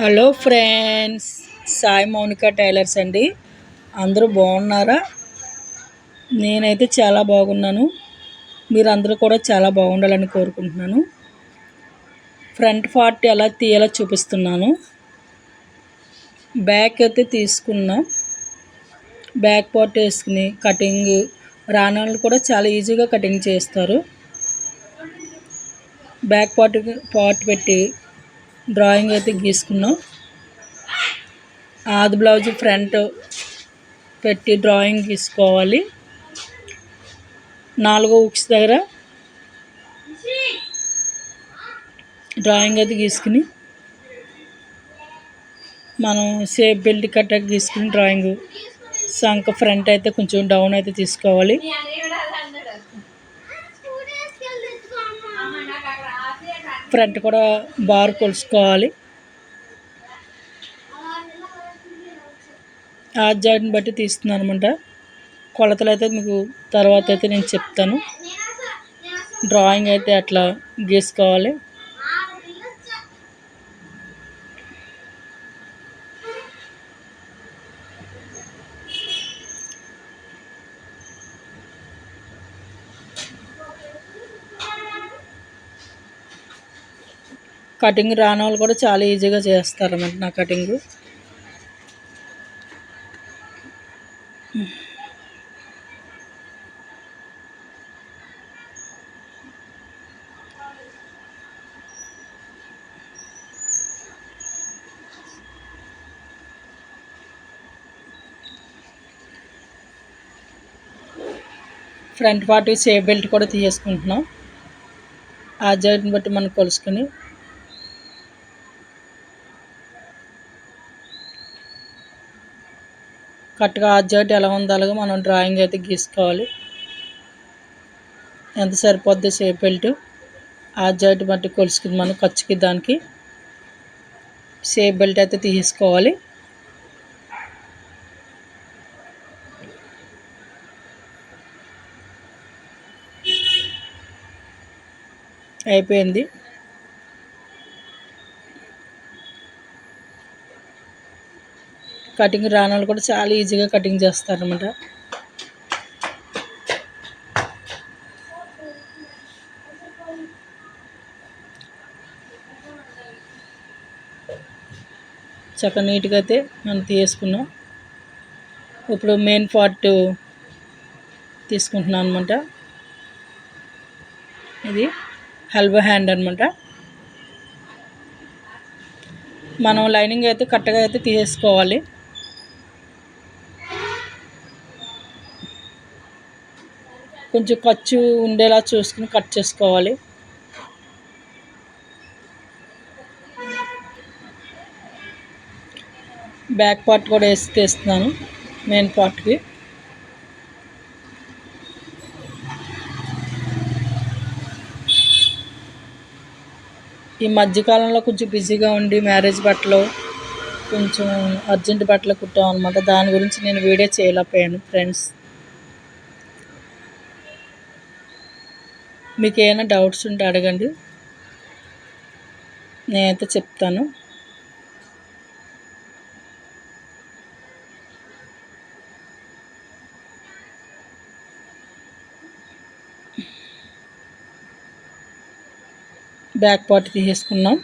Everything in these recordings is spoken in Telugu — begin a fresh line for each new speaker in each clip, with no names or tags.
Hello friends Sai Mounika tailors అండి. అందరూ బాగున్నారా? నేనైతే చాలా బాగున్నాను. మీరు అందరూ కూడా చాలా బాగుండాలని కోరుకుంటున్నాను. ఫ్రంట్ పార్ట్ ఎలా తీయాలో చూపిస్తున్నాను. బ్యాక్ అయితే తీసుకున్నాం. బ్యాక్ పార్ట్ వేసుకుని కటింగ్ రాణాలు కూడా చాలా ఈజీగా కటింగ్ చేస్తారు. బ్యాక్ పార్ట్ పార్ట్ పెట్టి డ్రాయింగ్ అయితే గీసుకున్నాం. ఆది బ్లౌజ్ ఫ్రంట్ పెట్టి డ్రాయింగ్ గీసుకోవాలి. నాలుగో ఉక్స్ దగ్గర డ్రాయింగ్ అయితే గీసుకుని మనం సేఫ్ బెల్ట్ కట్ట గీసుకుని డ్రాయింగ్ సంక ఫ్రంట్ అయితే కొంచెం డౌన్ అయితే తీసుకోవాలి. ఫ్రంట్ కూడా బార్ కొలుసుకోవాలి. ఆ జాయిని బట్టి తీస్తున్నాను అనమాట కొలతలు అయితే మీకు తర్వాత అయితే నేను చెప్తాను. డ్రాయింగ్ అయితే అట్లా గీసుకోవాలి. కటింగ్ రాని వాళ్ళు కూడా చాలా ఈజీగా చేస్తారు అన్నమాట నా cutting. Front part safe belt కూడా తీసేసుకుంటున్నాం. ఆ జాయింట్ని బట్టి మనం కొలుసుకొని కరెక్ట్గా ఆ ఎలా ఉందో అలాగే మనం డ్రాయింగ్ అయితే గీసుకోవాలి. ఎంత సరిపోద్ది సేఫ్ బెల్ట్. ఆ బట్టి కొలుసుకుంది మనం ఖర్చుకి దానికి. సేఫ్ బెల్ట్ అయితే తీసుకోవాలి. అయిపోయింది. కటింగ్ రానాలు కూడా చాలా ఈజీగా కటింగ్ చేస్తారనమాట చక్కగా నీట్గా అయితే మనం తీసుకున్నాం. ఇప్పుడు మెయిన్ పార్ట్ తీసుకుంటున్నాం అనమాట ఇది హెల్బో హ్యాండ్ అనమాట మనం లైనింగ్ అయితే కరెక్ట్గా అయితే తీసేసుకోవాలి కొంచెం ఖర్చు ఉండేలా చూసుకుని కట్ చేసుకోవాలి. బ్యాక్ పార్ట్ కూడా వేసి తీస్తున్నాను మెయిన్ పార్ట్కి ఈ మధ్యకాలంలో కొంచెం బిజీగా ఉండి మ్యారేజ్ బట్టలు కొంచెం అర్జెంట్ బట్టలు కుట్టాం అనమాట దాని గురించి నేను వీడియో చేయలేకపోయాను ఫ్రెండ్స్. మీకు ఏమైనా డౌట్స్ ఉంటే అడగండి. నేనైతే చెప్తాను. బ్యాక్ పార్ట్ తీసేసుకున్నాం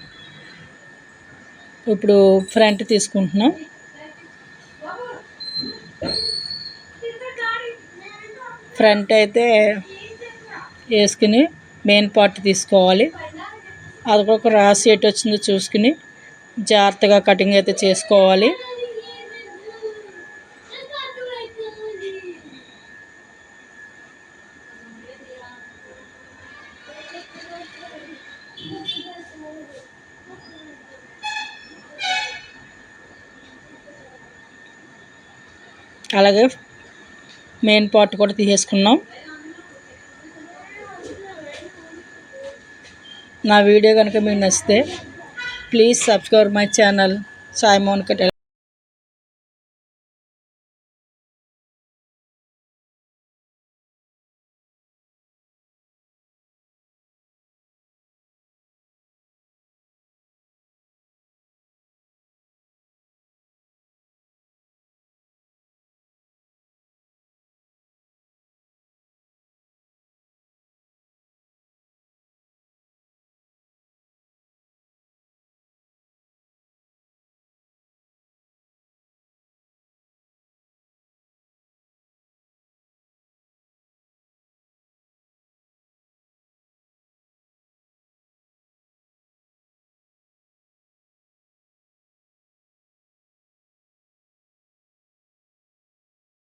ఇప్పుడు ఫ్రంట్ తీసుకుంటున్నాం. ఫ్రంట్ అయితే వేసుకుని మెయిన్ పార్ట్ తీసుకోవాలి. అది ఒక రాసి ఎటు వచ్చిందో చూసుకుని జాగ్రత్తగా కటింగ్ అయితే చేసుకోవాలి. అలాగే మెయిన్ పార్ట్ కూడా తీసేసుకున్నాం. నా వీడియో కనుక మీకు నచ్చితే please subscribe my channel Sai Monika